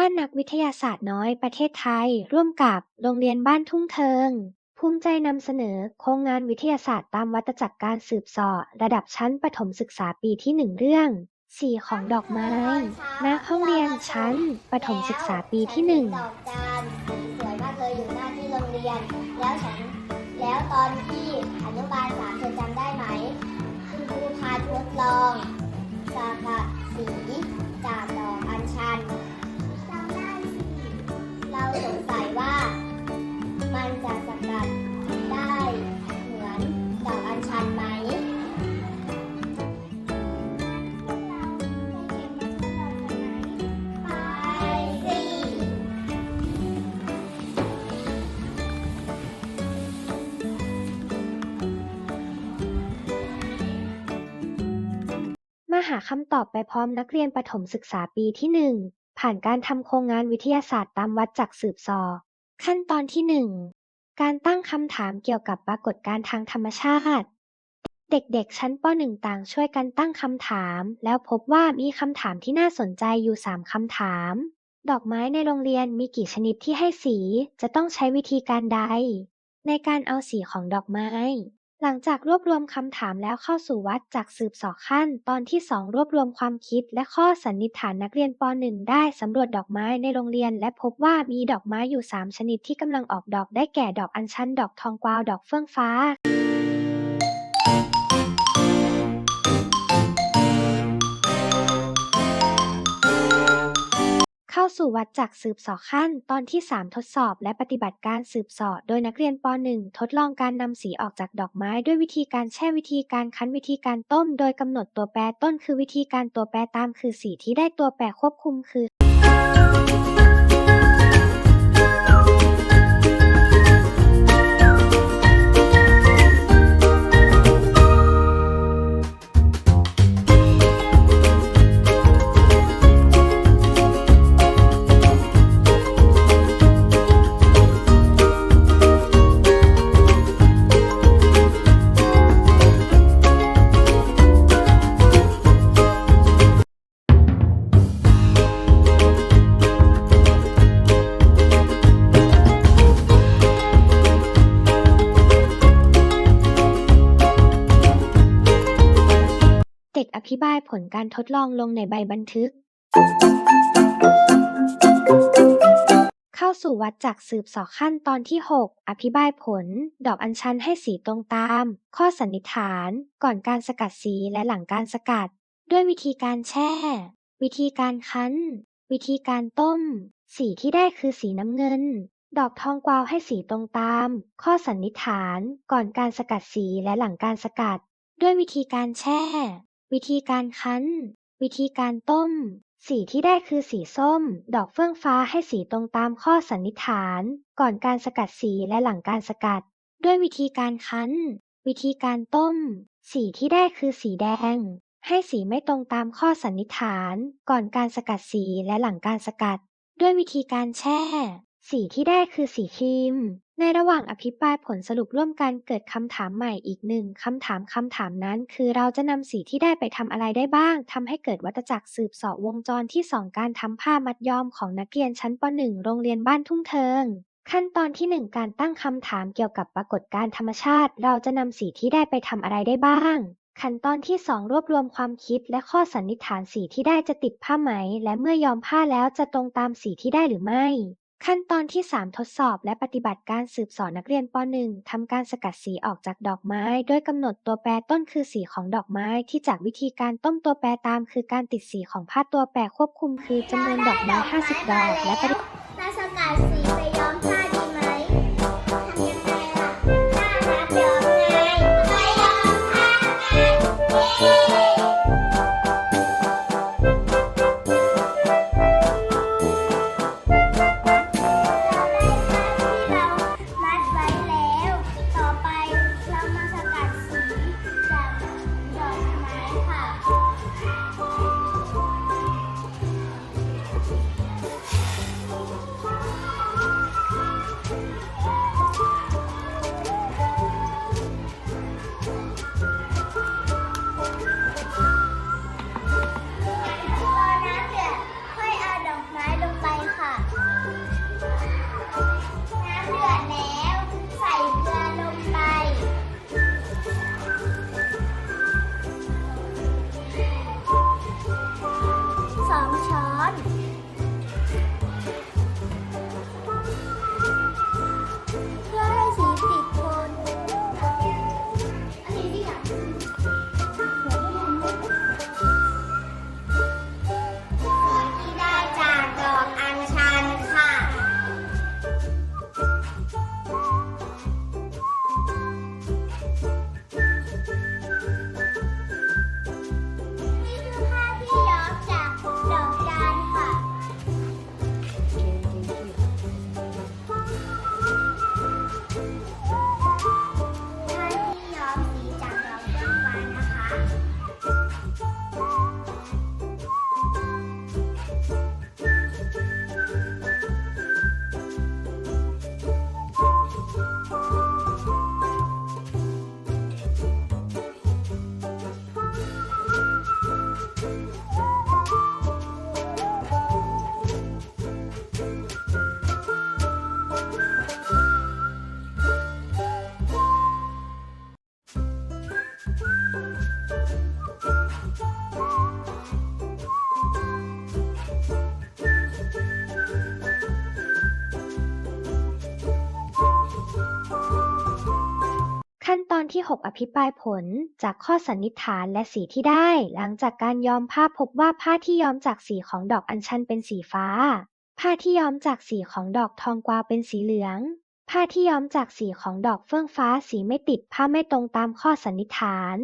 บ้านนักวิทยาศาสตร์น้อยประเทศไทย ร่วมกับโรงเรียนบ้านทุ่งเทิง ภูมิใจนำเสนอโครงงานวิทยาศาสตร์ตามวัตจักรการสืบเสอระดับชั้นประถมศึกษาปีที่หนึ่งเรื่องสีของดอกไม้ณห้องเรียนชั้นประถมศึกษาปีที่หนึ่งดอกจานสวยมากเลยอยู่หน้าที่โรงเรียน แล้วฉันแล้วตอนที่อนุบาลสามเธอจำได้ไหมคุณครูพาทดลอง หาคำตอบไปพร้อมนักเรียนประถมศึกษาปีที่หนึ่งผ่านการทำโครงงานวิทยาศาสตร์ตามวัดจักสืบสอขั้นตอนที่หนึ่งการตั้งคำถามเกี่ยวกับปรากฏการณ์ทางธรรมชาติ เด็กๆ ชั้นป .1 ต่างช่วยกันตั้งคำถาม แล้วพบว่ามีคำถามที่น่าสนใจอยู่ 3คำถาม ดอกไม้ในโรงเรียนมีกี่ชนิดที่ให้สี จะต้องใช้วิธีการใด ในการเอาสีของดอกไม้ หลังจากรวบรวมคำถามแล้วเข้าสู่วัดจากสืบสอขั้น ตอนที่ 2 รวบรวมความคิดและข้อสันนิษฐานนักเรียนป .1 ได้สำรวจดอกไม้ในโรงเรียน และพบว่ามีดอกไม้อยู่ 3 ชนิดที่กำลังออกดอกได้แก่ดอกอัญชัน ดอกทองกวาว ดอกเฟื่องฟ้า สู่วัดจักสืบสอขั้น ตอนที่ 3 ทดสอบและปฏิบัติการสืบสอโดยนักเรียนป .1 ทดลองการนำสีออกจากดอกไม้ด้วยวิธีการแช่วิธีการคั้นวิธีการต้ม โดยกำหนดตัวแปรต้นคือวิธีการตัวแปรตามคือสีที่ได้ตัวแปรควบคุมคือ อธิบายผลการทดลองลงในใบบันทึก เข้าสู่วัดจากสืบสอขั้นตอนที่ 6 อธิบายผล ดอกอัญชันให้สีตรงตาม ข้อสันนิษฐาน ก่อนการสกัดสีและหลังการสกัด ด้วยวิธีการแช่ วิธีการคั้น วิธีการต้ม สีที่ได้คือสีน้ำเงินดอกทองกวาวให้สีตรงตาม ข้อสันนิษฐาน ก่อนการสกัดสีและหลังการสกัด ด้วยวิธีการแช่ วิธีการคั้น วิธีการต้ม สีที่ได้คือสีส้ม ดอกเฟื่องฟ้าให้สีตรงตามข้อสันนิษฐาน ก่อนการสกัดสีและหลังการสกัด ด้วยวิธีการคั้น วิธีการต้ม สีที่ได้คือสีแดง ให้สีไม่ตรงตามข้อสันนิษฐาน ก่อนการสกัดสีและหลังการสกัด ด้วยวิธีการแช่ สีที่ได้คือสีครีม ในระหว่างอภิปรายผลสรุปร่วมกันเกิดคำถามใหม่อีกหนึ่งคำถามคำถามนั้น คือเราจะนำสีที่ได้ไปทำอะไรได้บ้างทำให้เกิดวัฏจักรสืบเสอบวงจรที่2การทำผ้ามัดย้อมของนักเรียนชั้นป .1 โรงเรียนบ้านทุ่งเทิง ขั้นตอนที่ 1 การตั้งคำถามเกี่ยวกับปรากฏการธรรมชาติ เราจะนำสีที่ได้ไปทำอะไรได้บ้างขั้นตอนที่ 2 รวบรวมความคิดและข้อสันนิษฐานสีที่ได้จะติดผ้าไหม และเมื่อย้อมผ้าแล้วจะตรงตามสีที่ได้หรือไม่ ขั้นตอนที่ 3 ทดสอบและปฏิบัติการสืบสอนนักเรียนป .1 ทำการสกัดสีออกจากดอกไม้ โดยกำหนดตัวแปรต้นคือสีของดอกไม้ที่จากวิธีการต้มตัวแปรตาม คือการติดสีของผ้าตัวแปรควบคุมคือจำนวนดอกไม้ 50 ดอกและปริ ที่ 6 อภิปรายผลจากข้อสันนิษฐานและสีที่ได้ หลังจากการย้อมผ้าพบว่าผ้าที่ย้อมจากสีของดอกอัญชันเป็นสีฟ้า ผ้าที่ย้อมจากสีของดอกทองกวาวเป็นสีเหลือง ผ้าที่ย้อมจากสีของดอกเฟื่องฟ้าสีไม่ติดผ้าไม่ตรงตามข้อสันนิษฐาน